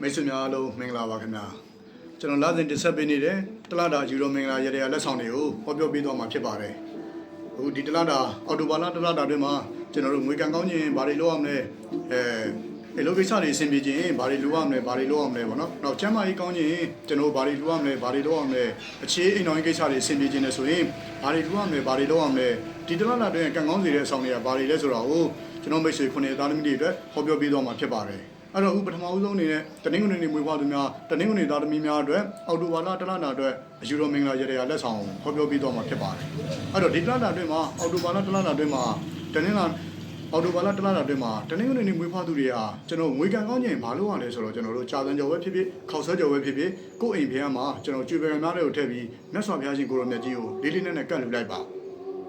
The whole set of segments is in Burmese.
မိတ်ဆွေများအားလုံးမင်္ဂလာပါခင်ဗျာကျွန်တော်လာစဉ်တင်ဆက်ပေးနေတဲ့တလတာယူရိုမင်္ဂလာရတဲ့လက်ဆောင်တွေကိုဟောပြောပေးသွားမှာဖြစ်ပါတယ်အခုဒီတလတာအော်တိုဘာလတလတာတွင်မှာကျွန်တော်တို့ငွေကန်ကောင်းခြင်းဘာတွေလုပ်ရမလဲအဲအဲလိုကိစ္စတွေအဆင်ပြေခြင်းဘာတွေလုပ်ရမလဲဘာတွေလုပ်ရမလဲပေါ့နော်နောက်ကျမ်းမာရေးကောင်းခြင်းကျွန်တော်တို့ဘာတွေလုပ်ရမလဲဘာတွေလုပ်ရမလဲအခြေအိမ်တော်ရေးကိစ္စတွေအဆင်ပြေခြင်းနဲ့ဆိုရင်ဘာတွေလုပ်ရမလဲဘာတွေလုပ်ရမလဲဒီတလတာတွင်ကန်ကောင်းစေတဲ့အဆောင်တွေကဘာတွေလဲဆိုတော့ကျွန်တော်မိတ်ဆွေခုနှစ်သားသမီးတွေအတွက်ဟောပြောပေးသွားမှာဖြစ်ပါတယ် အဲ့တော့အခုပထမဦးဆုံးအနေနဲ့တနင်္ဂနွေနေ့မွေးဖွားသူများတနင်္ဂနွေသားသမီးများအတွက်အောက်တိုဘာလတလနာအတွက်အယူရိုမင်္ဂလာရတဲ့လက်ဆောင်ဟောပြောပြီးတော့မှာဖြစ်ပါတယ်။အဲ့တော့ဒီတလနာအတွင်းမှာအောက်တိုဘာလတလနာအတွင်းမှာတနင်္လာအော်တိုဘာလတလနာအတွင်းမှာတနင်္ဂနွေနေ့မွေးဖွားသူတွေဟာကျွန်တော်ငွေကံကောင်းခြင်းဘာလို့ရလဲဆိုတော့ကျွန်တော်တို့ကြာစံကြော်ပဲဖြစ်ဖြစ်ခောက်ဆွဲကြော်ပဲဖြစ်ဖြစ်ကိုယ့်အိမ်ဖျားမှာကျွန်တော်ကျွေပကံများတွေကိုထည့်ပြီးမြတ်စွာဘုရားရှင်ကိုရောမြတ်ကြီးကိုလေးလေးနက်နက်ကတ်လူလိုက်ပါ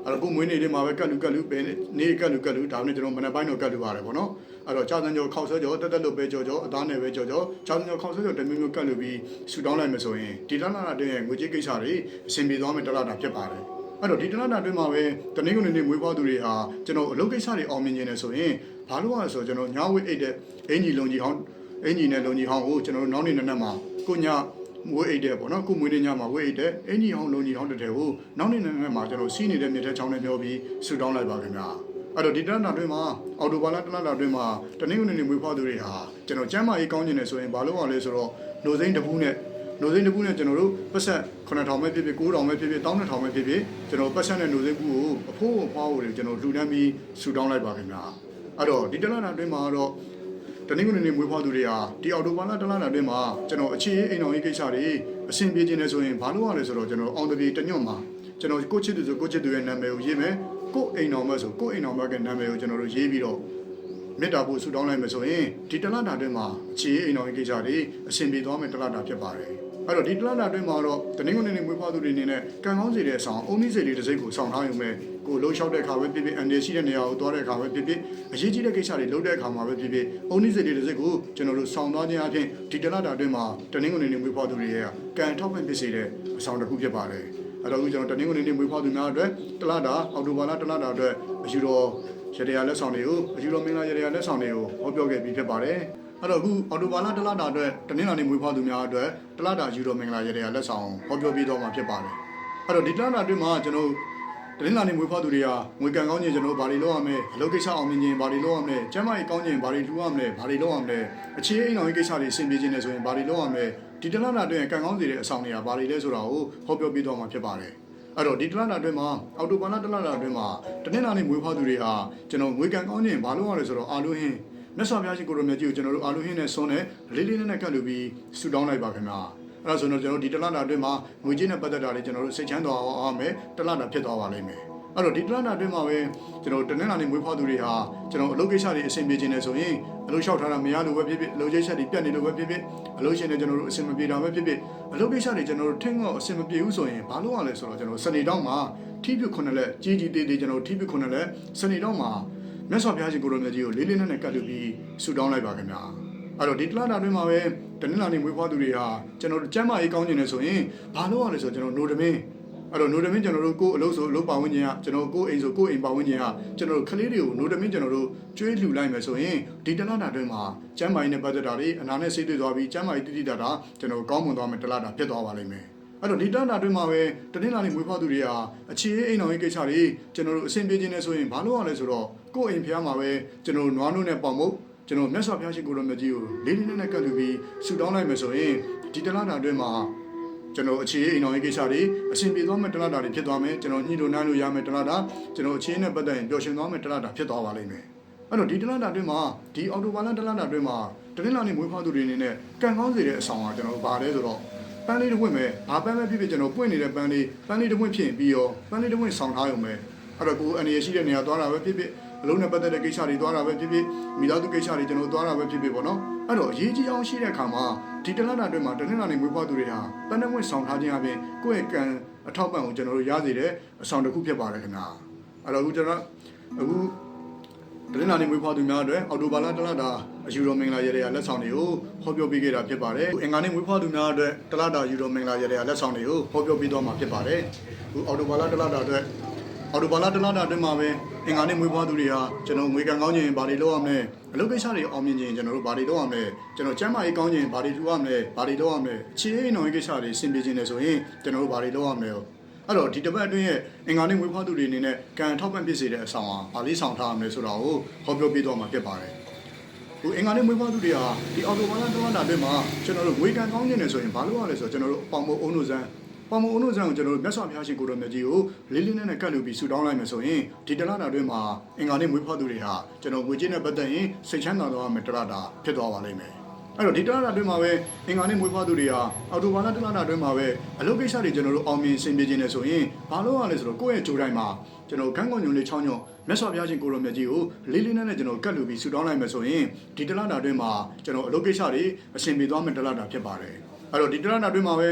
အဲ့တော့ကိုမွေးနေ့လေးမှာပဲကတ်လူကတ်လူပဲနေကတ်လူကတ်လူဒါနဲ့ကျွန်တော်မနေ့ပိုင်းတော့ကတ်လူပါတယ်ဗောနော်အဲ့တော့ကြာစံကျော်ခောက်ဆွဲကျော်တက်တက်လို့ပဲကြော်ကြော်အသားနဲ့ပဲကြော်ကြော်ကြာစံကျော်ခောက်ဆွဲကျော်တမျိုးမျိုးကတ်လူပြီးဆူတောင်းလိုက်မယ်ဆိုရင်ဒီတလနာတဲ့ငွေကြေးကိစ္စတွေအဆင်ပြေသွားမယ်တလနာဖြစ်ပါတယ်အဲ့တော့ဒီတလနာတွင်းမှာပဲတနင်္ဂနွေနေ့မွေးဖွားသူတွေဟာကျွန်တော်အလုပ်ကိစ္စတွေအောင်မြင်နေတယ်ဆိုရင်ဘာလို့လဲဆိုတော့ကျွန်တော်ညာဝိတ်အိတ်တဲ့အင်ဂျီလုံကြီးဟောင်းအင်ဂျီနဲ့လုံကြီးဟောင်းကိုကျွန်တော်တို့နောက်နေ့နက်နက်မှာကိုညာ မွေးအိတ်တဲ့ပေါ့နော်ခုမွေးနေ့ညမှာဝေးအိတ်တဲ့အင်ဂျီဟောင်းလုံကြီးဟောင်းတစ်ထည်ကိုနောက်နေ့နက်နက်မှာကျွန်တော်စီးနေတဲ့မြေထဲချောင်းနဲ့ပြောပြီးဆူတောင်းလိုက်ပါခင်ဗျာအဲ့တော့ဒီတလနာတွင်းမှာအော်တိုဘာလတလနာတွင်းမှာတနင်္ဂနွေနေ့မွေးဖွားသူတွေဟာကျွန်တော်ကျမ်းမာရေးကောင်းကျင်နေဆိုရင်ဘာလို့ရလဲဆိုတော့နှိုစိမ့်တစ်ပူးနဲ့နှိုစိမ့်တစ်ပူးနဲ့ကျွန်တော်တို့ပတ်ဆက်9000ပဲဖြစ်ဖြစ်9000ပဲဖြစ်ဖြစ်12000ပဲဖြစ်ဖြစ်ကျွန်တော်ပတ်ဆက်နဲ့နှိုစိမ့်ပူးကိုအဖိုးအဖွားကိုကျွန်တော်လှူဒန်းပြီးဆူတောင်းလိုက်ပါခင်ဗျာအဲ့တော့ဒီတလနာတွင်းမှာတော့ တနင်္ဂနွေနေ့မွေးဖွားသူတွေဟာဒီအော်တိုဘာလတလားတာတွင်မှာကျွန်တော်အခြေအိမ်တော်ရေးကိစ္စတွေအဆင်ပြေခြင်းနဲ့ဆိုရင်ဘာလို့ရလဲဆိုတော့ကျွန်တော်အောင်တပြေတညွန့်မှာကျွန်တော်ကိုချစ်သူဆိုကိုချစ်သူရဲ့နာမည်ကိုရေးမယ်ကိုအိမ်တော်မဆိုကိုအိမ်တော်မကနာမည်ကိုကျွန်တော်တို့ရေးပြီးတော့မေတ္တာပို့ဆုတောင်းလိုက်မယ်ဆိုရင်ဒီတလားတာတွင်မှာအခြေအိမ်တော်ရေးကိစ္စတွေအဆင်ပြေသွားမယ်တလားတာဖြစ်ပါတယ်အဲ့တော့ဒီတလားတာတွင်မှာတော့တနင်္ဂနွေနေ့မွေးဖွားသူတွေအနေနဲ့ကံကောင်းစေတဲ့အဆောင်အုံနည်းစေလေးတစ်စိတ်ကိုဆောင်ထားရုံပဲ ကိုလှုပ်လျှောက်တဲ့အခါပဲဖြစ်ဖြစ်အန်ဒီရှိတဲ့နေရာကိုသွားတဲ့အခါပဲဖြစ်ဖြစ်အရေးကြီးတဲ့ကိစ္စတွေလုပ်တဲ့အခါမှာပဲဖြစ်ဖြစ်အုံနည်းစေလေးတစ်စိတ်ကိုကျွန်တော်တို့ဆောင်သွားခြင်းအပြင်ဒီတလားတာတွင်မှာတနင်္ဂနွေနေ့မွေးဖွားသူတွေရဲ့ကံထောက်ပံ့ဖြစ်စေတဲ့အဆောင်တစ်ခုဖြစ်ပါတယ်အဲ့တော့အခုကျွန်တော်တနင်္ဂနွေနေ့မွေးဖွားသူများအတွက်တလားတာအောက်တိုဘာလတလားတာအတွက်အယူတော်ရတရားလက်ဆောင်တွေကိုအယူတော်မင်္ဂလာရတရားလက်ဆောင်တွေကိုဟောပြောခဲ့ပြီးဖြစ်ပါတယ်အဲ့တော့အခုအော်တိုဘာလတလတာအတွက်တနင်္လာနေ့မွေးဖွားသူများအတွက်တလတာယူတော်မင်္ဂလာရတဲ့လက်ဆောင်ဟောပြောပြီးတော့မှာဖြစ်ပါတယ်အဲ့တော့ဒီတလတာအတွင်းမှာကျွန်တော် တနင်္လာနေ့မွေးဖွားသူတွေကငွေကံကောင်းခြင်းကျွန်တော်ဘာတွေလုပ်ရမလဲအလုပ်ကိစ္စအောင်မြင်ခြင်းဘာတွေလုပ်ရမလဲကျန်းမာရေးကောင်းခြင်းဘာတွေလုပ်ရမလဲဘာတွေလုပ်ရမလဲအခြေအိမ်တော်ရေးကိစ္စတွေဆင်ပြေခြင်းနဲ့ဆိုရင်ဘာတွေလုပ်ရမလဲဒီတလတာအတွင်းကံကောင်းစေတဲ့အဆောင်တွေကဘာတွေလဲဆိုတာကိုဟောပြောပြီးတော့မှာဖြစ်ပါတယ်အဲ့တော့ဒီတလနာအတွင်းမှာအော်တိုဘာလတလနာအတွင်းမှာတနင်္လာနေ့မွေးဖွားသူတွေဟာကျွန်တော်ငွေကံကောင်းခြင်းဘာလို့ရလဲဆိုတော့အာလူဟင်းမြတ်စွာဘုရားရှင်ကိုရမြတ်ကြီးကိုကျွန်တော်တို့အာလူဟင်းနဲ့ဆွန်းနဲ့လေးလေးနက်နက်ကတ်လူပြီးဆူတောင်းလိုက်ပါခင်ဗျာ အဲ့ဒါဆိုတော့ကျွန်တော်ဒီတလနာအတွင်းမှာငွေကြေးနဲ့ပတ်သက်တာတွေကျွန်တော်တို့စိတ်ချမ်းသာအောင်အားမယ်တလနာဖြစ်သွားပါလိမ့်မယ်အဲ့တော့ဒီတလနာအတွင်းမှာပဲကျွန်တော်တနင်္လာနေ့မွေးဖွားသူတွေဟာကျွန်တော်အလုပ်ကိစ္စတွေအဆင်ပြေခြင်းနဲ့ဆိုရင်အလုပ်လျှောက်ထားတာမရလို့ပဲဖြစ်ဖြစ်အလုပ်ချိတ်ချက်တွေပြတ်နေလို့ပဲဖြစ်ဖြစ်အလုပ်ရှင်တွေကျွန်တော်တို့အဆင်မပြေတာပဲဖြစ်ဖြစ်အလုပ်ကိစ္စတွေကျွန်တော်တို့ထင်းတော့အဆင်မပြေဘူးဆိုရင်ဘာလို့ရလဲဆိုတော့ကျွန်တော်စနေတောင်းမှာထိပြုခုနှစ်လက်ကြီးကြီးတေးတေးကျွန်တော်ထိပြုခုနှစ်လက်စနေတောင်းမှာမြတ်စွာဘုရားရှင်ကိုရောမြတ်ကြီးကိုလေးလေးနက်နက်ကတ်လူပြီးဆုတောင်းလိုက်ပါခင်ဗျာ အဲ့တော့ဒီတလားတာတွင်းမှာပဲတနင်္လာနေ့မွေးဖွားသူတွေဟာကျွန်တော်တို့ကျမ်းမာရေးကောင်းကျင်နေဆိုရင်ဘာလို့ရလဲဆိုတော့ကျွန်တော်နိုဒမင်းအဲ့တော့နိုဒမင်းကျွန်တော်တို့ကိုယ်အလုပ်ဆိုအလုပ်ပါဝင်ခြင်းကကျွန်တော်ကိုယ်အိမ်ဆိုကိုယ်အိမ်ပါဝင်ခြင်းကကျွန်တော်တို့ကလေးတွေကိုနိုဒမင်းကျွန်တော်တို့ကျွေးလှူလိုက်မယ်ဆိုရင်ဒီတလားတာတွင်းမှာကျမ်းမာရေးနဲ့ပတ်သက်တာတွေအနာနဲ့ဆေးသွေးသွားပြီးကျမ်းမာရေးတိတိတတာကျွန်တော်ကောင်းမွန်သွားမယ်တလားတာဖြစ်သွားပါလိမ့်မယ်အဲ့တော့ဒီတန်းတာတွင်းမှာပဲတနင်္လာနေ့မွေးဖွားသူတွေဟာအခြေအိမ်တော်ရေးကိစ္စတွေကျွန်တော်တို့အဆင်ပြေခြင်းနဲ့ဆိုရင်ဘာလို့ရလဲဆိုတော့ကိုယ့်အိမ်ဖျားမှာပဲကျွန်တော်နွားနို့နဲ့ပေါင်မုတ် ကျွန်တော်မြတ်စွာဘုရားရှိခိုးတော်မြတ်ကြီးကိုလေးလေးနက်နက်ကတ်လူပြီးဆူတောင်းလိုက်မယ်ဆိုရင်ဒီတလားတာတွင်းမှာကျွန်တော်အခြေအိမ်တော်ရေးကိစ္စတွေအဆင်ပြေသွားမယ်တလားတာတွေဖြစ်သွားမယ်ကျွန်တော်ညှိလို့နှမ်းလို့ရမယ်တလားတာကျွန်တော်အခြေနဲ့ပတ်သက်ရင်ပျော်ရွှင်သွားမယ်တလားတာဖြစ်သွားပါလိမ့်မယ်အဲ့တော့ဒီတလားတာတွင်းမှာဒီအော်တိုဘာလတလားတာတွင်းမှာတနင်္လာနေ့မွေးဖွားသူတွေအနေနဲ့ကံကောင်းစေတဲ့အဆောင်ကကျွန်တော်ဗာလဲဆိုတော့ပန်းလေးတစ်ပွင့်ပဲဘာပန်းပဲဖြစ်ဖြစ်ကျွန်တော်ပွင့်နေတဲ့ပန်းလေးပန်းလေးတစ်ပွင့်ဖြစ်ရင်ပြီးရောပန်းလေးတစ်ပွင့်ဆောင်ထားရုံပဲအဲ့တော့ကိုယ်အနေရရှိတဲ့နေရာသွားတာပဲဖြစ်ဖြစ် အလုံးနဲ့ပတ်သက်တဲ့ကိစ္စတွေသွားတာပဲဖြစ်ဖြစ်မိသားစုကိစ္စတွေကျွန်တော်သွားတာပဲဖြစ်ဖြစ်ပေါ့နော်အဲ့တော့အရေးကြီးအောင်ရှိတဲ့အခါမှာဒီတလနာအတွင်းမှာတနင်္လာနေ့မွေးဖွားသူတွေဟာပန်းနဲ့ပွင့်ဆောင်ထားခြင်းအပြင်ကိုယ့်ရဲ့ကံအထောက်ပံ့ကိုကျွန်တော်တို့ရစေတဲ့အဆောင်တစ်ခုဖြစ်ပါတယ်ခင်ဗျာအဲ့တော့အခုကျွန်တော်အခုတနင်္လာနေ့မွေးဖွားသူများအတွက်အော်တိုဘာလတလတာအယူတော်မင်္ဂလာရတဲ့လက်ဆောင်တွေကိုဟောပြောပေးခဲ့တာဖြစ်ပါတယ်။အင်္ဂါနေ့မွေးဖွားသူများအတွက်တလတာယူတော်မင်္ဂလာရတဲ့လက်ဆောင်တွေကိုဟောပြောပေးသွားမှာဖြစ်ပါတယ်။အခုအော်တိုဘာလတလတာအတွက် အော်တိုဘာလာတလားတာအတွင်းမှာပဲအင်္ဂါနေ့မွေးဖွားသူတွေဟာကျွန်တော်ငွေကံကောင်းခြင်းဘာတွေလုပ်ရမလဲအလုပ်ကိစ္စတွေအောင်မြင်ခြင်းကျွန်တော်တို့ဘာတွေလုပ်ရမလဲကျွန်တော်ကျမ်းမာရေးကောင်းခြင်းဘာတွေလုပ်ရမလဲဘာတွေလုပ်ရမလဲခြေအိမ်တော်ရေးကိစ္စတွေဆင်ပြေခြင်းတယ်ဆိုရင်ကျွန်တော်တို့ဘာတွေလုပ်ရမလဲအဲ့တော့ဒီတစ်ပတ်အတွင်းရဲ့အင်္ဂါနေ့မွေးဖွားသူတွေအနေနဲ့ကံထောက်ပံ့ဖြစ်စေတဲ့အဆောင်ဟာဘာလေးဆောင်ထားရမလဲဆိုတာကိုဟောပြောပြတော့မှာဖြစ်ပါတယ်ဟိုအင်္ဂါနေ့မွေးဖွားသူတွေဟာဒီအော်တိုဘာလာတလားတာအတွင်းမှာကျွန်တော်တို့ငွေကံကောင်းခြင်းတယ်ဆိုရင်ဘာလုပ်ရလဲဆိုတော့ကျွန်တော်တို့ပေါင်မအုံတို့စံ ပေါင်မအုံတို့စံကိုကျွန်တော်တို့မြတ်စွာဘုရားရှင်ကိုတော်မြတ်ကြီးကိုလေးလေးနက်နက်ကတ်လူပြီးဆူတောင်းလိုက်မယ်ဆိုရင်ဒီတလားတာအတွင်းမှာအင်္ဂါနေ့မွေးဖွားသူတွေဟာကျွန်တော်ငွေကြေးနဲ့ပတ်သက်ရင်စိတ်ချမ်းသာသွားမယ်တလားတာဖြစ်သွားပါလိမ့်မယ်အဲ့တော့ဒီတလားတာအတွင်းမှာပဲအင်္ဂါနေ့မွေးဖွားသူတွေဟာအော်တိုဘာလာတလားတာအတွင်းမှာပဲအလုပ်ကိစ္စတွေကျွန်တော်တို့အောင်မြင်ဆင်ပြေခြင်းနဲ့ဆိုရင်ဘာလို့ရလဲဆိုတော့ကိုယ့်ရဲ့ကြိုးတိုင်းမှာကျွန်တော်ခန်းကွန်ညုံလေးချောင်းညွန့်မြတ်စွာဘုရားရှင်ကိုတော်မြတ်ကြီးကိုလေးလေးနက်နက်ကျွန်တော်ကတ်လူပြီးဆူတောင်းလိုက်မယ်ဆိုရင်ဒီတလားတာအတွင်းမှာကျွန်တော်အလုပ်ကိစ္စတွေအဆင်ပြေသွားမယ်တလားတာဖြစ်ပါတယ်အဲ့တော့ဒီတလားတာအတွင်းမှာပဲ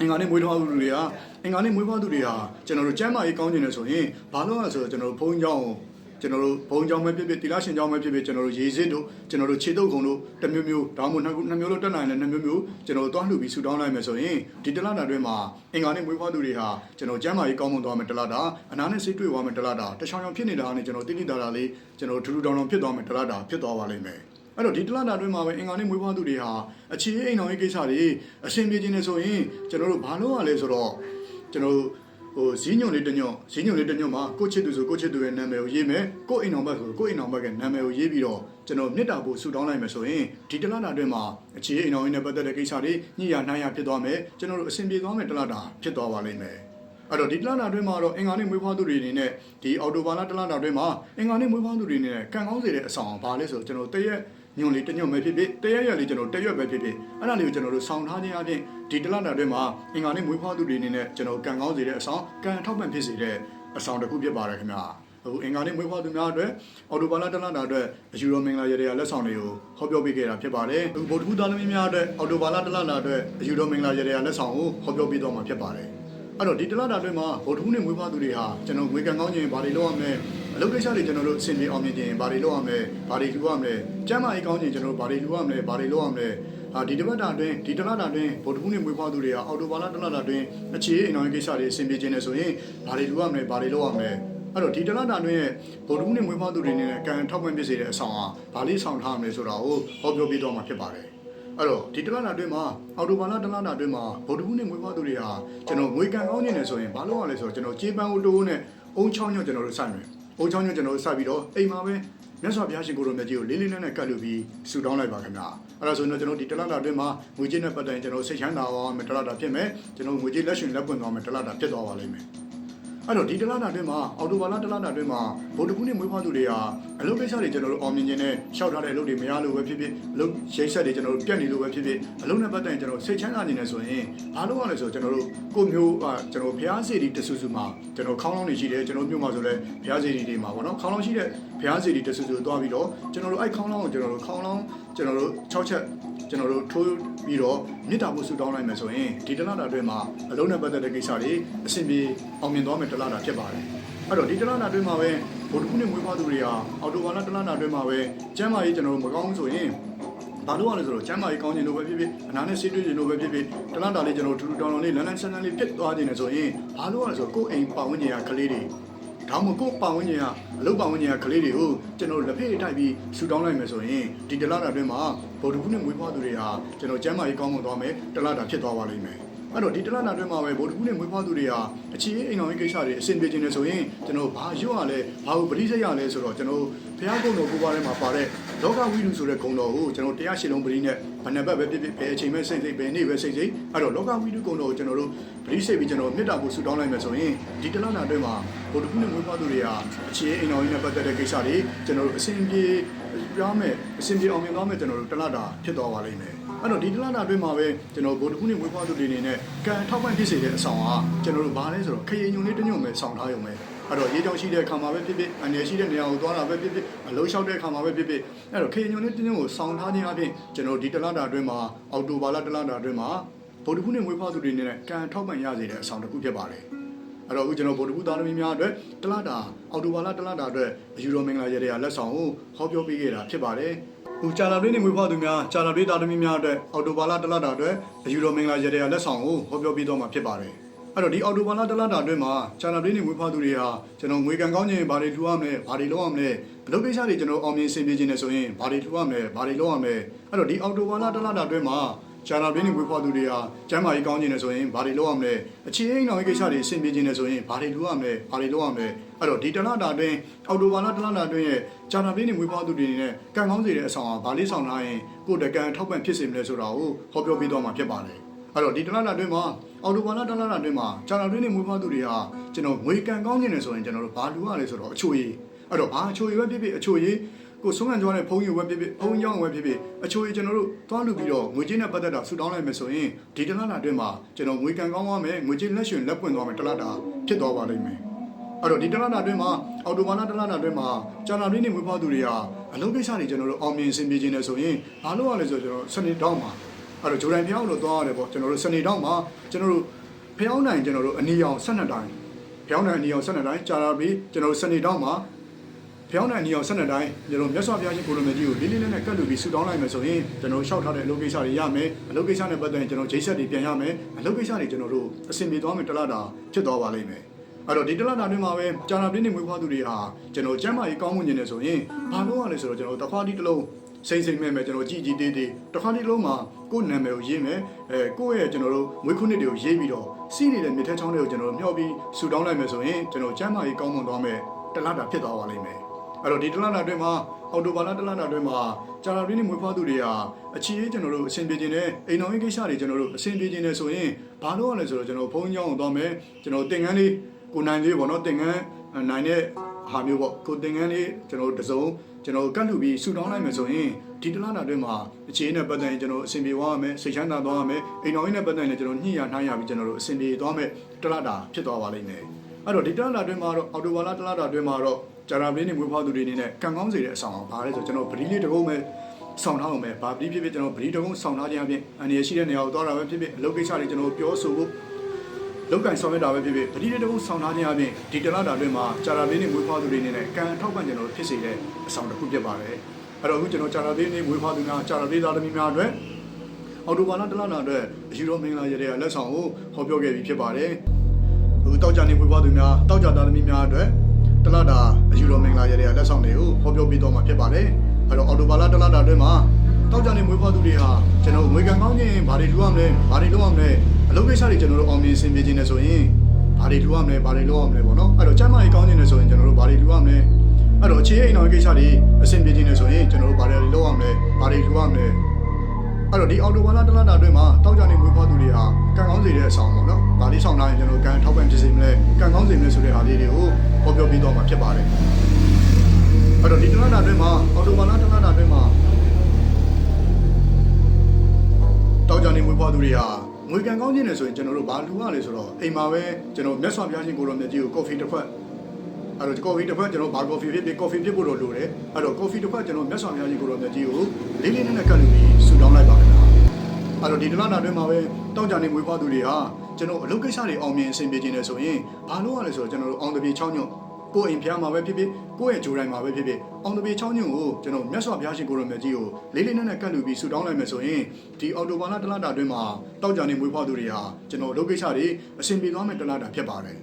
အင်္ဂါနေ့မွေးထွားသူတွေကအင်္ဂါနေ့မွေးဖွားသူတွေကကျွန်တော်တို့ကျမ်းမာရေးကောင်းကျင်တယ်ဆိုရင်ဘာလို့လဲဆိုတော့ကျွန်တော်တို့ဘုန်းကြီးကျောင်းကိုကျွန်တော်တို့ဘုံကြောင်ပဲဖြစ်ဖြစ်တိလရှင်ကြောင်ပဲဖြစ်ဖြစ်ကျွန်တော်တို့ရေစစ်တို့ကျွန်တော်တို့ခြေတုပ်ခုံတို့တစ်မျိုးမျိုးဒါမှမဟုတ်နှစ်မျိုးလုံးတက်နိုင်တယ်နှစ်မျိုးမျိုးကျွန်တော်တို့သွားလှူပြီးဆူတောင်းလိုက်မယ်ဆိုရင်ဒီတလတာတွင်မှာအင်္ဂါနဲ့မွေးဖွားသူတွေဟာကျွန်တော်ကျမ်းမာရေးကောင်းမွန်သွားမယ်တလတာအနာနဲ့စိတ်တွေ့သွားမယ်တလတာတချောင်ချောင်ဖြစ်နေတာကနေကျွန်တော်တိတိတာတာလေးကျွန်တော်ထူထူတောင်းတောင်းဖြစ်သွားမယ်တလတာဖြစ်သွားပါလိမ့်မယ် အဲ့တော့ဒီတလတာအတွင်းမှာပဲအင်္ဂါနေ့မွေးဖွားသူတွေဟာအခြေအိမ်တော်ရေးကိစ္စတွေအဆင်ပြေခြင်းနဲ့ဆိုရင်ကျွန်တော်တို့ဘာလို့ရလဲဆိုတော့ကျွန်တော်တို့ဟိုဈီးညွန်လေးတစ်ညွန့်ဈီးညွန်လေးတစ်ညွန့်မှာကိုချစ်သူဆိုကိုချစ်သူရဲ့နာမည်ကိုရေးမယ်ကိုအိမ်အောင်ဘက်ဆိုကိုအိမ်အောင်ဘက်ကနာမည်ကိုရေးပြီးတော့ကျွန်တော်မြစ်တာဖို့ဆူတောင်းလိုက်မယ်ဆိုရင်ဒီတလတာအတွင်းမှာအခြေအိမ်အောင်ရင်းနဲ့ပတ်သက်တဲ့ကိစ္စတွေညှိရနှိုင်းရဖြစ်သွားမယ်ကျွန်တော်တို့အဆင်ပြေသွားမယ်တလတာဖြစ်သွားပါလိမ့်မယ်အဲ့တော့ဒီတလနာအတွင်းမှာတော့အင်္ဂါနေ့မွေးဖွားသူတွေအနေနဲ့ဒီအော်တိုဘာလတလနာအတွင်းမှာအင်္ဂါနေ့မွေးဖွားသူတွေအနေနဲ့ကံကောင်းစေတဲ့အဆောင်ဘာလဲဆိုကျွန်တော်တရက် ညွန်လေးတညွန်ပဲဖြစ်ဖြစ်တရက်ရက်လေးကျွန်တော်တရက်ပဲဖြစ်ဖြစ်အဲ့ဒါလေးကိုကျွန်တော်တို့ဆောင်ထားခြင်းအပြင်ဒီတလနာအတွင်းမှာအင်္ဂါနေ့မွေးဖွားသူတွေအနေနဲ့ကျွန်တော်ကံကောင်းစေတဲ့အဆောင်ကံထောက်ပံ့ဖြစ်စေတဲ့အဆောင်တစ်ခုဖြစ်ပါတယ်ခင်ဗျာအခုအင်္ဂါနေ့မွေးဖွားသူများအတွက်အော်တိုဘာလတလနာအတွက်အယူရောမင်္ဂလာရေရလက်ဆောင်တွေကိုဟောပြောပေးခဲ့တာဖြစ်ပါတယ်အခုဗုဒ္ဓဘုသားသမီးများအတွက်အော်တိုဘာလတလနာအတွက်အယူရောမင်္ဂလာရေရလက်ဆောင်ကိုဟောပြောပေးတော့မှာဖြစ်ပါတယ် အဲ့တော့ဒီတလတာအတွင်းမှာဗုဒ္ဓဟူးနဲ့မွေးဖွားသူတွေဟာကျွန်တော်ငွေကံကောင်းခြင်းဘာတွေလုပ်ရမလဲအလုပ်ကိစ္စတွေကျွန်တော်တို့အဆင်ပြေအောင်မြင်ခြင်းဘာတွေလုပ်ရမလဲဘာတွေလူရမလဲကျမ်းမာရေးကောင်းခြင်းကျွန်တော်တို့ဘာတွေလူရမလဲဘာတွေလုပ်ရမလဲဟာဒီတပတ်တာအတွင်းဒီတလတာအတွင်းဗုဒ္ဓဟူးနဲ့မွေးဖွားသူတွေဟာအော်တိုဘာလတလတာအတွင်းအခြေအိမ်တော်ရေးကိစ္စတွေအဆင်ပြေခြင်းနဲ့ဆိုရင်ဘာတွေလူရမလဲဘာတွေလုပ်ရမလဲအဲ့တော့ဒီတလတာအတွင်းရဲ့ဗုဒ္ဓဟူးနဲ့မွေးဖွားသူတွေနဲ့ကံထောက်ပံ့ပြစေတဲ့အဆောင်ဟာဘာလေးဆောင်ထားရမလဲဆိုတာကိုဟောပြောပြတော့မှာဖြစ်ပါတယ် အဲ့တော့ဒီတလနာအတွင်းမှာအော်တိုဘာလတလနာအတွင်းမှာဗုဒ္ဓဟူးနဲ့မွေးဖွားသူတွေဟာကျွန်တော်ငွေကံကောင်းနေတယ်ဆိုရင်ဘာလို့ရလဲဆိုတော့ကျွန်တော်ကြေးပန်းဦးတိုးနဲ့အုံချောင်းညွန့်ကျွန်တော်တို့စိုက်မယ်အုံချောင်းညွန့်ကျွန်တော်တို့စိုက်ပြီးတော့အိမ်မှာပဲမြတ်စွာဘုရားရှင်ကိုရောမြတ်ကြီးကိုလေးလေးနက်နက်ကတ်လို့ပြီးဆူတောင်းလိုက်ပါခင်ဗျာအဲ့ဒါဆိုရင်တော့ကျွန်တော်ဒီတလနာအတွင်းမှာငွေကြေးနဲ့ပတ်သက်ရင်ကျွန်တော်စိတ်ချမ်းသာအောင်မယ်တလတာဖြစ်မယ်ကျွန်တော်ငွေကြေးလက်ရှင်လက်ပွင့်သွားမယ်တလတာဖြစ်သွားပါလိမ့်မယ် အဲ့တော့ဒီတလနာအတွင်းမှာအော်တိုဘာလတလနာအတွင်းမှာဗုဒ္ဓခုနှစ်မွေးဖွားသူတွေဟာအလုပ်ကိစ္စတွေကျွန်တော်တို့အောင်မြင်ခြင်းနဲ့ရှောက်ထားတဲ့အလုပ်တွေမရလို့ပဲဖြစ်ဖြစ်အလုပ်ရိတ်ဆက်တွေကျွန်တော်တို့ပြတ်နေလို့ပဲဖြစ်ဖြစ်အလုပ်နဲ့ပတ်သက်ရင်ကျွန်တော်စိတ်ချမ်းသာနေတယ်ဆိုရင်ဘာလို့ရလဲဆိုတော့ကျွန်တော်တို့ကိုမျိုးအာကျွန်တော်ဘုရားစီတီတဆူဆူမှာကျွန်တော်ခေါင်းလောင်းနေရှိတယ်ကျွန်တော်မြို့မှာဆိုလဲဘုရားစီတီတွေမှာပေါ့နော်ခေါင်းလောင်းရှိတဲ့ဘုရားစီတီတဆူဆူသွားပြီးတော့ကျွန်တော်တို့အဲ့ခေါင်းလောင်းကိုကျွန်တော်တို့ခေါင်းလောင်းကျွန်တော်တို့6ချက် ကျွန်တော်တို့ထိုးပြီးတော့မြစ်တာဖို့ဆူတောင်းလိုက်မယ်ဆိုရင်ဒီတလတာအတွင်းမှာအလုံးနဲ့ပတ်သက်တဲ့ကိစ္စတွေအဆင်ပြေအောင်မြင်သွားမယ်တလတာဖြစ်ပါတယ်အဲ့တော့ဒီတလနာအတွင်းမှာပဲဗုဒ္ဓခုနှစ်မွေးဖွားသူတွေဟာအော်တိုဘာလတလနာအတွင်းမှာပဲကျမ်းမာရေးကျွန်တော်တို့မကောင်းဆိုရင်ဘာလို့ရလဲဆိုတော့ကျမ်းမာရေးကောင်းခြင်းလို့ပဲဖြစ်ဖြစ်အနာနဲ့ဆေးတွေ့ခြင်းလို့ပဲဖြစ်ဖြစ်တလတာလေးကျွန်တော်ထူထူတောင်တောင်လေးလန်းလန်းဆန်းဆန်းလေးဖြစ်သွားခြင်းနဲ့ဆိုရင်ဘာလို့ရလဲဆိုတော့ကိုယ်အိမ်ပတ်ဝန်းကျင်ကကလေးတွေ ဒါမှမဟုတ်ကိုယ်ပတ်ဝန်းကျင်ကအလုပ်ပတ်ဝန်းကျင်ကကလေးတွေကိုကျွန်တော်လက်ဖေးတိုက်ပြီးဆူတောင်းလိုက်မယ်ဆိုရင်ဒီတလတာအတွင်းမှာဗုဒ္ဓခုနှစ်မွေးဖွားသူတွေဟာကျွန်တော်ကျမ်းမာရေးကောင်းမွန်သွားမယ်တလတာဖြစ်သွားပါလိမ့်မယ်အဲ့တော့ဒီတလနာတွင်းမှာပဲဗုဒ္ဓခုနဲ့မွေးဖွားသူတွေဟာအခြေအိမ်တော်ရေးကိစ္စတွေအဆင်ပြေခြင်းနဲ့ဆိုရင်ကျွန်တော်ဘာရွတ်ရလဲဘာကိုပရိစိတ်ရလဲဆိုတော့ကျွန်တော် ဘုရားကုံတော်ကိုပါထဲမှာပါတဲ့လောကဝိတုဆိုတဲ့ဂုံတော်ကိုကျွန်တော်တရားရှိလုံးပရိနဲ့ဘဏ္ဍဘက်ပဲဖြစ်ဖြစ်ဘယ်အချိန်ပဲစိတ်စိတ်ဘယ်နေ့ပဲစိတ်စိတ်အဲ့တော့လောကဝိတုဂုံတော်ကိုကျွန်တော်တို့ပရိစိတ်ပြီးကျွန်တော်မေတ္တာကိုဆုတောင်းလိုက်မယ်ဆိုရင်ဒီတလနာတွင်းမှာဗုဒ္ဓခုနဲ့မွေးဖွားသူတွေဟာအခြေအိမ်တော်ရေးနဲ့ပတ်သက်တဲ့ကိစ္စတွေကျွန်တော်တို့အဆင်ပြေပြောမယ်အဆင်ပြေအောင်မြင်သွားမယ်ကျွန်တော်တို့တလတာဖြစ်သွားပါလိမ့်မယ်အဲ့တော့ဒီတလနာအတွင်းမှာပဲကျွန်တော်ဗိုလ်တခုနဲ့ဝေးဖွားသူတွေအနေနဲ့ကံထောက်ပံ့ဖြစ်စေတဲ့အဆောင်ဟာကျွန်တော်တို့ဘာလဲဆိုတော့ခရင်ညုံလေးတစ်ညုံပဲဆောင်ထားရုံပဲ အဲ့တော့ရေးကြောင်ရှိတဲ့အခါမှာပဲဖြစ်ဖြစ်အနေရှိတဲ့နေရာကိုသွားတာပဲဖြစ်ဖြစ်အလုံးလျှောက်တဲ့အခါမှာပဲဖြစ်ဖြစ်အဲ့တော့ခရင်ညုံလေးတစ်ညုံကိုဆောင်ထားခြင်းအပြင်ကျွန်တော်ဒီတလနာအတွင်းမှာအော်တိုဘာလတလနာအတွင်းမှာဗိုလ်တခုနဲ့ဝေးဖွားသူတွေအနေနဲ့ကံထောက်ပံ့ရစေတဲ့အဆောင်တစ်ခုဖြစ်ပါတယ်အဲ့တော့အခုကျွန်တော်ဗိုလ်တခုသားသမီးများအတွက်တလတာအော်တိုဘာလတလတာအတွက်အယူတော်မင်္ဂလာရေရလက်ဆောင်ကိုဟောပြောပေးခဲ့တာဖြစ်ပါတယ်ဟိုကြာလာလေးနေမွေးဖွားသူများကြာလာလေးသားသမီးများအတွက်အော်တိုဘာလတလတာအတွက်အယူတော်မင်္ဂလာရေရလက်ဆောင်ကိုဟောပြောပေးတော့မှာဖြစ်ပါတယ် အဲ့တော့ဒီအော်တိုဘာလတစ်လတာအတွင်းမှာချာနာပလေးနေဝေးဖွားသူတွေဟာကျွန်တော်ငွေကံကောင်းခြင်းဘာတွေထူရမလဲဘာတွေလုပ်ရမလဲအလုပ်ကိစ္စတွေကျွန်တော်အောင်မြင်ဆင်ပြေခြင်းနဲ့ဆိုရင်ဘာတွေထူရမလဲဘာတွေလုပ်ရမလဲအဲ့တော့ဒီအော်တိုဘာလတစ်လတာအတွင်းမှာချာနာပလေးနေဝေးဖွားသူတွေဟာကျမ်းမာရေးကောင်းခြင်းနဲ့ဆိုရင်ဘာတွေလုပ်ရမလဲအခြေအိမ်တော်ရေးကိစ္စတွေဆင်ပြေခြင်းနဲ့ဆိုရင်ဘာတွေထူရမလဲဘာတွေလုပ်ရမလဲအဲ့တော့ဒီတစ်လတာအတွင်းအော်တိုဘာလတစ်လတာအတွင်းရဲ့ချာနာပလေးနေဝေးဖွားသူတွေနဲ့ကံကောင်းစေတဲ့အဆောင်ဟာဘာလေးဆောင်ထားရင်ကိုယ်တကံထောက်ပံ့ဖြစ်စေမလဲဆိုတာကိုဟောပြောပေးတော့မှာဖြစ်ပါတယ် အဲ့တော့ဒီတလနာအတွင်းမှာအော်တိုဘာလတလနာအတွင်းမှာဂျာနာတွင်းနေမွေးဖွားသူတွေဟာကျွန်တော်ငွေကန်ကောင်းနေတယ်ဆိုရင်ကျွန်တော်တို့ဘာလူရလဲဆိုတော့အချိုရည်အဲ့တော့ဘာအချိုရည်ပဲဖြစ်ဖြစ်အချိုရည်ကိုဆုံးခံကြွားတဲ့ဘုံရည်ဝဲဖြစ်ဖြစ်ဘုံရောင်းဝဲဖြစ်ဖြစ်အချိုရည်ကျွန်တော်တို့သွားလူပြီးတော့ငွေကြေးနဲ့ပတ်သက်တာဆူတောင်းလိုက်မယ်ဆိုရင်ဒီတလနာအတွင်းမှာကျွန်တော်ငွေကန်ကောင်းသွားမယ်ငွေကြေးလက်ရှင်လက်ပွင့်သွားမယ်တလတာဖြစ်သွားပါလိမ့်မယ်အဲ့တော့ဒီတလနာအတွင်းမှာအော်တိုဘာလတလနာအတွင်းမှာဂျာနာရီနေမွေးဖွားသူတွေဟာအလုပ်ကိစ္စတွေကျွန်တော်တို့အောင်မြင်ဆင်ပြေခြင်းနဲ့ဆိုရင်ဘာလို့ရလဲဆိုတော့ကျွန်တော်စနေတောင်းမှာ အဲ့တော့ဂျိုဒန်ဖျောင်းလို့သွားရတယ်ပေါ့ကျွန်တော်တို့စနေတောင်းမှာကျွန်တော်တို့ဖျောင်းနိုင်ကျွန်တော်တို့အနီရောင်12တိုင်းဖျောင်းနိုင်အနီရောင်12တိုင်းဂျာနာရီကျွန်တော်တို့စနေတောင်းမှာဖျောင်းနိုင်အနီရောင်12တိုင်းကျွန်တော်မြတ်စွာဘုရားရှင်ကိုလိုမကြီးကိုလေးလေးနက်နက်ကတ်လူပြီးဆူတောင်းလိုက်မယ်ဆိုရင်ကျွန်တော်တို့ရှောက်ထားတဲ့အလုပ်ကိစ္စတွေရမယ်အလုပ်ကိစ္စနဲ့ပတ်သက်ရင်ကျွန်တော်ဂျိတ်ဆက်တွေပြန်ရမယ်အလုပ်ကိစ္စတွေကျွန်တော်တို့အဆင်ပြေသွားမယ်တလားတာဖြစ်သွားပါလိမ့်မယ်အဲ့တော့ဒီတလနာတွင်းမှာပဲဂျာနာပင်းနေမွေးဖွားသူတွေဟာကျွန်တော်ကျမ်းမာရေးကောင်းမှုညင်နေဆိုရင်ဘာလို့ရလဲဆိုတော့ကျွန်တော်တခွားတီးတစ်လုံး စိမ့်စိမ့်မဲ့မဲ့ကျွန်တော်ကြည်ကြည်တေးတေးတခွားတီးတစ်လုံးမှာကိုယ့်နာမည်ကိုရေးမယ်အဲကိုယ့်ရဲ့ကျွန်တော်တို့မွေးခုနှစ်တွေကိုရေးပြီးတော့စီးနေတဲ့မြေထဲချောင်းတွေကိုကျွန်တော်မျှော်ပြီးဆူတောင်းလိုက်မယ်ဆိုရင်ကျွန်တော်ကျမ်းမာရေးကောင်းမွန်သွားမယ်တလတာဖြစ်သွားပါလိမ့်မယ်အဲ့တော့ဒီတလနာတွင်းမှာအော်တိုဘာလတလနာတွင်းမှာဂျာနာပင်းနေမွေးဖွားသူတွေဟာအချီရေးကျွန်တော်တို့အဆင်ပြေခြင်းနဲ့အိမ်တော်ရေးကိစ္စတွေကျွန်တော်တို့အဆင်ပြေခြင်းနဲ့ဆိုရင်ဘာလို့ရလဲဆိုတော့ကျွန်တော်ဘုန်းကြီးကျောင်းကိုသွားမယ်ကျွန်တော်သင်္ကန်းလေးကိုနိုင်လေးပေါ့နော်တင်ငန်းနိုင်တဲ့ဟာမျိုးပေါ့ကိုတင်ငန်းလေးကျွန်တော်တို့တစုံ ကျွန်တော်ကတ်လူပြီးဆူတောင်းလိုက်မယ်ဆိုရင်ဒီတလားတာအတွင်းမှာအခြေအနေနဲ့ပတ်သက်ရင်ကျွန်တော်အဆင်ပြေသွားရမယ်စိတ်ချမ်းသာသွားရမယ်အိမ်တော်ကြီးနဲ့ပတ်သက်ရင်ကျွန်တော်ညှိရနှိုင်းရပြီးကျွန်တော်တို့အဆင်ပြေသွားမယ်တလားတာဖြစ်သွားပါလိမ့်မယ်အဲ့တော့ဒီတလားတာအတွင်းမှာတော့အော်တိုဘာလတလားတာအတွင်းမှာတော့ဂျာရာပလင်းနေမွေးဖွားသူတွေအနေနဲ့ကံကောင်းစေတဲ့အဆောင်အောင်ဘာလဲဆိုကျွန်တော်ပရီးလေးတကုံးမဲ့ဆောင်ထားအောင်ပဲဘာပရီးဖြစ်ဖြစ်ကျွန်တော်ပရီးတကုံးဆောင်ထားခြင်းအပြင်အနေရရှိတဲ့နေရာကိုသွားတာပဲဖြစ်ဖြစ်အလုပ်ကိစ္စတွေကျွန်တော်ပြောဆိုဖို့ လောက်ကင်ဆောင်ရွက်တာပဲဖြစ်ဖြစ်ပတိတဲ့တကူဆောင်ထားခြင်းအပြင်ဒီတလတာတွင်မှာကြာလာလေးနဲ့မွေးဖွားသူတွေအနေနဲ့ကံထောက်ပံ့ကျွန်တော်ဖြစ်စေတဲ့အဆောင်တစ်ခုဖြစ်ပါတယ်အဲ့တော့အခုကျွန်တော်ကြာလာလေးနဲ့မွေးဖွားသူများကြာလာလေးသားသမီးများအတွက်အော်တိုဘာလတလနာအတွက်အယူတော်မင်္ဂလာရတဲ့လက်ဆောင်ကိုဟောပြောခဲ့ပြီးဖြစ်ပါတယ်အခုတောက်ကြနေမွေးဖွားသူများတောက်ကြသားသမီးများအတွက်တလတာအယူတော်မင်္ဂလာရတဲ့လက်ဆောင်တွေကိုဟောပြောပြီးတော့မှာဖြစ်ပါတယ်အဲ့တော့အော်တိုဘာလတလတာတွင်မှာတောက်ကြနေမွေးဖွားသူတွေဟာကျွန်တော်ငွေကံကောင်းခြင်းဘာတွေလုပ်ရမလဲဘာတွေလုပ်ရမလဲ အလုပ်ကိစ္စတွေကျွန်တော်တို့အောင်မြင်ဆင်ပြေခြင်းနဲ့ဆိုရင်ဘာတွေလုပ်ရမလဲဘာတွေလုပ်ရမလဲပေါ့နော်အဲ့တော့ကျမ်းမာရေးကောင်းခြင်းနဲ့ဆိုရင်ကျွန်တော်တို့ဘာတွေလုပ်ရမလဲအဲ့တော့အခြေအိမ်တော်ကိစ္စတွေအဆင်ပြေခြင်းနဲ့ဆိုရင်ကျွန်တော်တို့ဘာတွေလုပ်ရမလဲဘာတွေလုပ်ရမလဲအဲ့တော့ဒီအော်တိုဘာလတလတာအတွင်းမှာတောက်ကြနေမွေးဖွားသူတွေဟာကံကောင်းစေတဲ့အဆောင်ပေါ့နော်ဘာလေးဆောင်လာရင်ကျွန်တော်တို့ကံထောက်ပံ့ဖြစ်စေမလဲကံကောင်းစေမလဲဆိုတဲ့ဟာလေးတွေကိုဟောပြောပြီးတော့မှာဖြစ်ပါတယ်အဲ့တော့ဒီတလတာအတွင်းမှာအော်တိုဘာလတလတာအတွင်းမှာတောက်ကြနေမွေးဖွားသူတွေဟာ ငွေကံကောင်းခြင်းနဲ့ဆိုရင်ကျွန်တော်တို့ဘာလူရလဲဆိုတော့အိမ်မှာပဲကျွန်တော်မြတ်စွာဘုရားရှင်ကိုရောမြတ်ကြီးကိုကော်ဖီတစ်ခွက်အဲ့တော့ကော်ဖီတစ်ခွက်ကျွန်တော်ဘာကော်ဖီဖြစ်ဖြစ်ကော်ဖီဖြစ်ဖို့တော့လိုတယ်အဲ့တော့ကော်ဖီတစ်ခွက်ကျွန်တော်မြတ်စွာဘုရားရှင်ကိုရောမြတ်ကြီးကိုလေးလေးနက်နက်ကတ်လူပြီးဆူတောင်းလိုက်ပါခင်ဗျာအဲ့တော့ဒီတလနာတွင်းမှာပဲတောက်ကြနေမွေးဖွားသူတွေဟာကျွန်တော်အလုပ်ကိစ္စတွေအောင်မြင်အဆင်ပြေခြင်းနဲ့ဆိုရင်ဘာလို့ရလဲဆိုတော့ကျွန်တော်တို့အောင်တပြေချောင်းညွန့် ကိုယ်အိမ်ဖျားမှာပဲဖြစ်ဖြစ်ကိုယ့်ရဲ့ဂျိုတိုင်းမှာပဲဖြစ်ဖြစ်အောင်တပြေချောင်းညွန့်ကိုကျွန်တော်မြတ်စွာဘုရားရှင်ကိုရောမြတ်ကြီးကိုလေးလေးနက်နက်ကတ်လူပြီးဆူတောင်းလိုက်မယ်ဆိုရင်ဒီအော်တိုဘာလတလတာတွင်းမှာတောက်ကြနေမွေးဖွားသူတွေဟာကျွန်တော်လုပ်ကိစ္စတွေအဆင်ပြေသွားမယ်တလတာဖြစ်ပါတယ်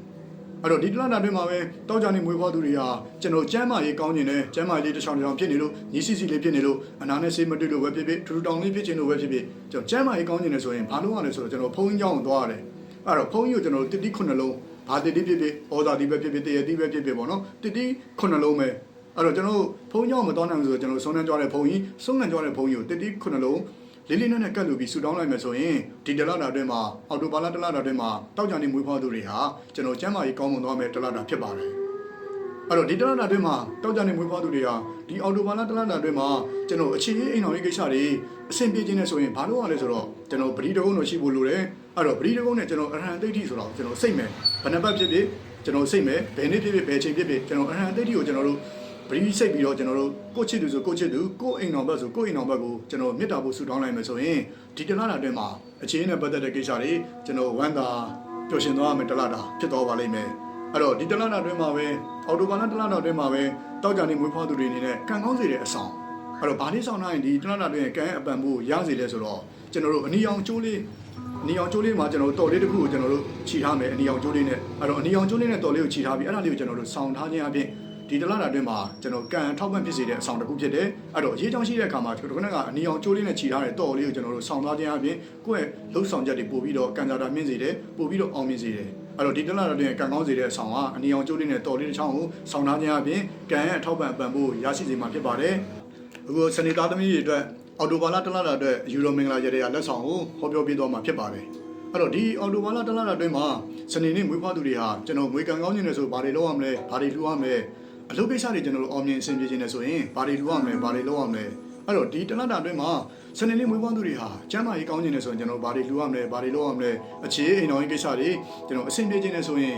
အဲ့တော့ဒီတလတာတွင်းမှာပဲတောက်ကြနေမွေးဖွားသူတွေဟာကျွန်တော်ကျမ်းမာရေးကောင်းကျင်တယ်ကျမ်းမာရေးတစ်ချောင်းတစ်ချောင်းဖြစ်နေလို့ညီစီစီလေးဖြစ်နေလို့အနာနဲ့ဆေးမတွေ့လို့ပဲဖြစ်ဖြစ်ထူထူတောင်လေးဖြစ်ချင်လို့ပဲဖြစ်ဖြစ်ကျွန်တော်ကျမ်းမာရေးကောင်းကျင်တယ်ဆိုရင်ဘာလို့ရလဲဆိုတော့ကျွန်တော်ဖုန်းကြီးကြောင်းကိုသွားရတယ်အဲ့တော့ဖုန်းကြီးကိုကျွန်တော်တစ်တိခုနှလုံး ဘာတစ်တိဖြစ်ဖြစ်ဩဇာတိပဲဖြစ်ဖြစ်တရတိပဲဖြစ်ဖြစ်ပေါ့နော်တစ်တိခုနှလုံးပဲအဲ့တော့ကျွန်တော်ဖုန်းကြောင်းမတော်နိုင်ဘူးဆိုတော့ကျွန်တော်ဆုံးနှံကြွားတဲ့ဖုန်းကြီးဆုံးနှံကြွားတဲ့ဖုန်းကြီးကိုတစ်တိခုနှလုံးလေးလေးနက်နက်ကတ်လူပြီးဆူတောင်းလိုက်မယ်ဆိုရင်ဒီတလတာအတွင်းမှာအော်တိုဘာလတလတာအတွင်းမှာတောက်ကြနေမွေးဖွားသူတွေဟာကျွန်တော်ကျမ်းမာရေးကောင်းမွန်သွားမယ်တလတာဖြစ်ပါတယ်အဲ့တော့ဒီတလတာအတွင်းမှာတောက်ကြနေမွေးဖွားသူတွေဟာဒီအော်တိုဘာလတလတာအတွင်းမှာကျွန်တော်အခြေရေးအိမ်တော်ရေးကိစ္စတွေအဆင်ပြေခြင်းနဲ့ဆိုရင်ဘာလို့ရလဲဆိုတော့ကျွန်တော်ပရိဒဂုံတို့ရှိဖို့လိုတယ် အဲ့တော့ပရိဒဂုံနဲ့ကျွန်တော်အရဟံသိဋ္ဌိဆိုတော့ကျွန်တော်စိတ်မယ်ဘယ်နှပတ်ဖြစ်ဖြစ်ကျွန်တော်စိတ်မယ်ဘယ်နေ့ဖြစ်ဖြစ်ဘယ်ချိန်ဖြစ်ဖြစ်ကျွန်တော်အရဟံသိဋ္ဌိကိုကျွန်တော်တို့ပရိစိတ်ပြီးတော့ကျွန်တော်တို့ကိုယ့်ချစ်သူဆိုကိုယ့်ချစ်သူကိုယ့်အိမ်တော်ဘက်ဆိုကိုယ့်အိမ်တော်ဘက်ကိုကျွန်တော်မေတ္တာဖို့ဆုတောင်းလိုက်မယ်ဆိုရင်ဒီတလားတာအတွင်းမှာအခြေအနေနဲ့ပတ်သက်တဲ့ကိစ္စတွေကျွန်တော်ဝမ်းသာပျော်ရွှင်သွားမယ်တလားတာဖြစ်သွားပါလိမ့်မယ်အဲ့တော့ဒီတလားတာအတွင်းမှာပဲအော်တိုဘာလတလားတာအတွင်းမှာပဲတောက်ကြနေမွေးဖွားသူတွေအနေနဲ့ကံကောင်းစေတဲ့အဆောင်အဲ့တော့ဘာလေးဆောင်ထားရင်ဒီတလားတာအတွင်းကံရဲ့အပံဖို့ရစေလဲဆိုတော့ကျွန်တော်တို့အနီအောင်ကျိုးလေးအ နီအောင်ကျိုးလေးမှာကျွန်တော်တို့တော်လေးတစ်ခုကိုကျွန်တော်တို့ခြိထားမယ်အနီအောင်ကျိုးလေးနဲ့အဲ့တော့အနီအောင်ကျိုးလေးနဲ့တော်လေးကိုခြိထားပြီးအဲ့ဒါလေးကိုကျွန်တော်တို့ဆောင်းထားခြင်းအပြင်ဒီတလားတာအတွင်းမှာကျွန်တော်ကန်ထောက်ပံ့ဖြစ်စေတဲ့အဆောင်တစ်ခုဖြစ်တယ်အဲ့တော့အရေးကြောင်းရှိတဲ့အခါမှာကျွန်တော်တို့ကအနီအောင်ကျိုးလေးနဲ့ခြိထားတဲ့တော်လေးကိုကျွန်တော်တို့ဆောင်းထားခြင်းအပြင်ကိုယ့်ရဲ့လှုပ်ဆောင်ချက်တွေပို့ပြီးတော့ကန်ကြတာမြင့်စေတယ်ပို့ပြီးတော့အောင်မြင်စေတယ်အဲ့တော့ဒီတလားတာအတွင်းကန်ကောင်းစေတဲ့အဆောင်ကအနီအောင်ကျိုးလေးနဲ့တော်လေးတစ်ချောင်းကိုဆောင်းထားခြင်းအပြင်ကန်ရဲ့အထောက်ပံ့ပံ့ပိုးရရှိစေမှာဖြစ်ပါတယ် အခုစနေသားသမီးတွေအတွက်အော်တိုဘာလတလားတာအတွက်ယူရိုမင်္ဂလာရတဲ့လက်ဆောင်ကိုဟောပြောပေးသွားမှာဖြစ်ပါတယ်အဲ့တော့ဒီအော်တိုဘာလတလားတာအတွင်းမှာစနေနေ့မွေးဖွားသူတွေဟာကျွန်တော်ငွေကံကောင်းခြင်းနဲ့ဆိုဘာတွေလုပ်ရမလဲဘာတွေလှူရမလဲအလုပ်ကိစ္စတွေကျွန်တော်တို့အောင်မြင်အဆင်ပြေခြင်းနဲ့ဆိုရင်ဘာတွေလှူရမလဲဘာတွေလုပ်ရမလဲအဲ့တော့ဒီတလားတာအတွင်းမှာစနေနေ့မွေးဖွားသူတွေဟာကျမ်းမာရေးကောင်းခြင်းနဲ့ဆိုရင်ကျွန်တော်ဘာတွေလှူရမလဲဘာတွေလုပ်ရမလဲအခြေအိမ်တော်ရေးကိစ္စတွေကျွန်တော်အဆင်ပြေခြင်းနဲ့ဆိုရင်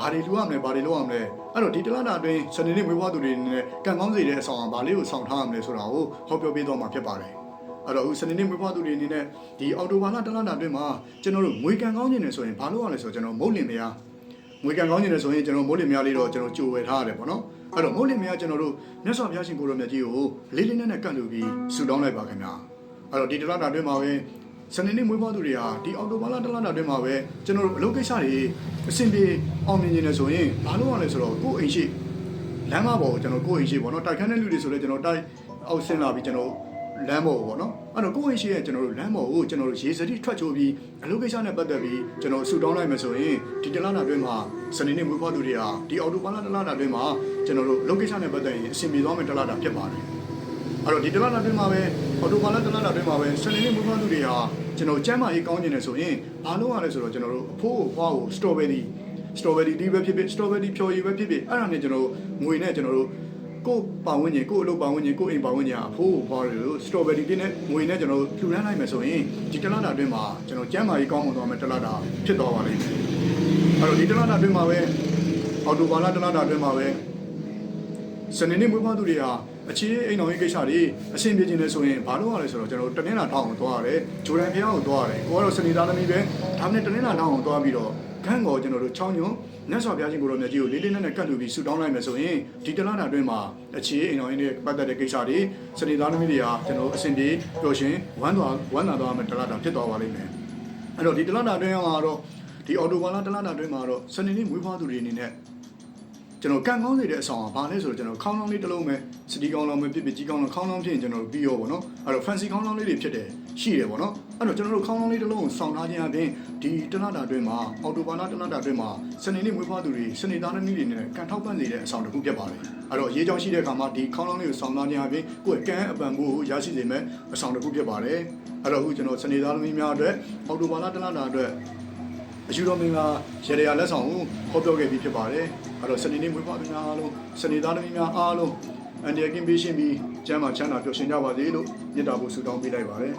ဘာတွေလှူရမလဲဘာတွေလုပ်ရမလဲအဲ့တော့ဒီတလားတာအတွင်းစနေနေ့မွေးဖွားသူတွေနဲ့ကံကောင်းစေတဲ့အဆောင်အဘာလေးကိုဆောင်ထားရမလဲဆိုတာကိုဟောပြောပေးသွားမှာဖြစ်ပါတယ်အဲ့တော့ဦးစနေနေ့မွေးဖွားသူတွေအနေနဲ့ဒီအော်တိုဘာလတလနာအတွင်းမှာကျွန်တော်တို့ငွေကန်ကောင်းခြင်းနေဆိုရင်ဘာလို့ရလဲဆိုတော့ကျွန်တော်မုတ်လင်မယားငွေကန်ကောင်းခြင်းနေဆိုရင်ကျွန်တော်မုတ်လင်မယားလေးတော့ကျွန်တော်ကြိုဝယ်ထားရတယ်ပေါ့နော်အဲ့တော့မုတ်လင်မယားကျွန်တော်တို့မြတ်စွာဘုရားရှင်ကိုရောမြတ်ကြီးကိုလေးလေးနက်နက်ကန့်လူပြီးဆူတောင်းလိုက်ပါခင်ဗျာအဲ့တော့ဒီတလနာအတွင်းမှာပဲ စနေနေ့မွေးဖွားသူတွေဟာဒီအော်တိုဘာလတလနာအတွင်းမှာပဲကျွန်တော်တို့အလုပ်ကိစ္စတွေအဆင်ပြေအောင်မြင်နေတယ်ဆိုရင်ဘာလို့ရလဲဆိုတော့ကိုယ့်အိမ်ရှိလမ်းမပေါ်ကိုကျွန်တော်ကိုယ့်အိမ်ရှိပေါ့နော်တိုက်ခန်းတဲ့လူတွေဆိုလဲကျွန်တော်တိုက်အောက်ဆင်းလာပြီးကျွန်တော်လမ်းပေါ်ပေါ့နော်အဲ့တော့ကိုယ့်ရဲ့ရှိရဲ့ကျွန်တော်တို့လမ်းပေါ်ကိုကျွန်တော်တို့ရေစတိထွက်ချိုးပြီးအလုပ်ကိစ္စနဲ့ပတ်သက်ပြီးကျွန်တော်ဆူတောင်းလိုက်မယ်ဆိုရင်ဒီတလားနာတွင်းမှာစနေနေ့မွေးဖွားသူတွေဟာဒီအော်တိုဘာလတလားနာတွင်းမှာကျွန်တော်တို့အလုပ်ကိစ္စနဲ့ပတ်သက်ရင်အဆင်ပြေသွားမယ်တလားနာဖြစ်ပါတယ် အဲ့တော့ဒီတလားနာတွင်းမှာပဲအော်တိုဘာလတလားနာတွင်းမှာပဲစနေနေ့မွေးဖွားသူတွေဟာကျွန်တော်ကျမ်းမာရေးကောင်းကျင်နေဆိုရင်ဘာလို့ရလဲဆိုတော့ကျွန်တော်တို့အဖိုးကိုဖွားကိုစတော်ဘယ်ရီစတော်ဘယ်ရီဒီပဲဖြစ်ဖြစ်စတော်ဘယ်ရီဖြော်ရည်ပဲဖြစ်ဖြစ်အဲ့ဒါနဲ့ကျွန်တော်တို့ငွေနဲ့ကျွန်တော်တို့ကိုပါဝင်ရင်ကိုအလုပ်ပါဝင်ရင်ကိုအိမ်ပါဝင်ရင်အဖိုးကိုဖွားတယ်လို့စတော်ဘယ်ရီပြင်းနဲ့ငွေနဲ့ကျွန်တော်တို့လှူဒန်းနိုင်မယ်ဆိုရင်ဒီတလားတာအတွင်းမှာကျွန်တော်ကျမ်းမာရေးကောင်းမွန်သွားမယ်တလားတာဖြစ်သွားပါလိမ့်မယ်အဲ့တော့ဒီတလားတာအတွင်းမှာပဲအော်တိုဘာလတလားတာအတွင်းမှာပဲစနေနေ့မွေးဖွားသူတွေဟာ အခြေအိမ်တော်ရေးကိစ္စတွေအဆင်ပြေခြင်းလဲဆိုရင်ဘာလို့ရလဲဆိုတော့ကျွန်တော်တနင်္လာထောင်းကိုသွားရတယ်ဂျိုဒန်ဖျားကိုသွားရတယ်ကိုကတော့စနေသားသမီးပဲဒါနဲ့တနင်္လာထောင်းကိုသွားပြီးတော့ခန်းကိုကျွန်တော်တို့ချောင်းညွန်းမြတ်စွာဘုရားရှင်ကိုရောမြတ်ကြီးကိုလေးလေးနက်နက်ကတ်လူပြီးဆူတောင်းလိုက်မယ်ဆိုရင်ဒီတလားတာအတွင်းမှာအခြေအိမ်တော်ရေးနဲ့ပတ်သက်တဲ့ကိစ္စတွေစနေသားသမီးတွေဟာကျွန်တော်အဆင်ပြေပျော်ရွှင်ဝမ်းသာဝမ်းသာသွားမယ်တလားတာဖြစ်သွားပါလိမ့်မယ်အဲ့တော့ဒီတလားတာအတွင်းမှာတော့ဒီအော်တိုဘာလတလားတာအတွင်းမှာတော့စနေနေ့မွေးဖွားသူတွေအနေနဲ့ ကျွန်တော်ကန်ကောင်းနေတဲ့အဆောင်ကဘာလဲဆိုတော့ကျွန်တော်ခေါင်းလောင်းလေးတစ်လုံးပဲစတီကောင်းလောင်းပဲဖြစ်ဖြစ်ကြီးကောင်းလောင်းခေါင်းလောင်းဖြစ်ရင်ကျွန်တော်ပြီးရောပေါ့နော်အဲ့တော့ fancy ခေါင်းလောင်းလေးတွေဖြစ်တယ်ရှိတယ်ပေါ့နော်အဲ့တော့ကျွန်တော်တို့ခေါင်းလောင်းလေးတစ်လုံးကိုစောင့်ထားခြင်းအပြင်ဒီတနတာအတွင်းမှာအော်တိုဘာနာတနတာအတွင်းမှာစနေနေ့မွေးဖွားသူတွေစနေသားသမီးတွေနဲ့ကန်ထောက်ပံ့နေတဲ့အဆောင်တစ်ခုဖြစ်ပါတယ်အဲ့တော့ရေးကြောင်းရှိတဲ့အခါမှာဒီခေါင်းလောင်းလေးကိုစောင့်ထားခြင်းအပြင်ကိုယ့်ရဲ့ကန်အပံဖို့ရရှိစေမယ်အဆောင်တစ်ခုဖြစ်ပါတယ်အဲ့တော့အခုကျွန်တော်စနေသားသမီးများအတွက်အော်တိုဘာနာတနတာအတွက်အယူတော်မင်္ဂလာရေရလက်ဆောင်ကိုဟောပြောခဲ့ပြီးဖြစ်ပါတယ် အဲ့တော့စနေနေ့မွေးဖွားသူများအားလုံးစနေသားသမီးများအားလုံးအန်ဒီယကင်းပေးရှင်ပြီးကျမ်းမာချမ်းသာပျော်ရွှင်ကြပါစေလို့မြတ်တာဖို့ဆုတောင်းပေးလိုက်ပါတယ်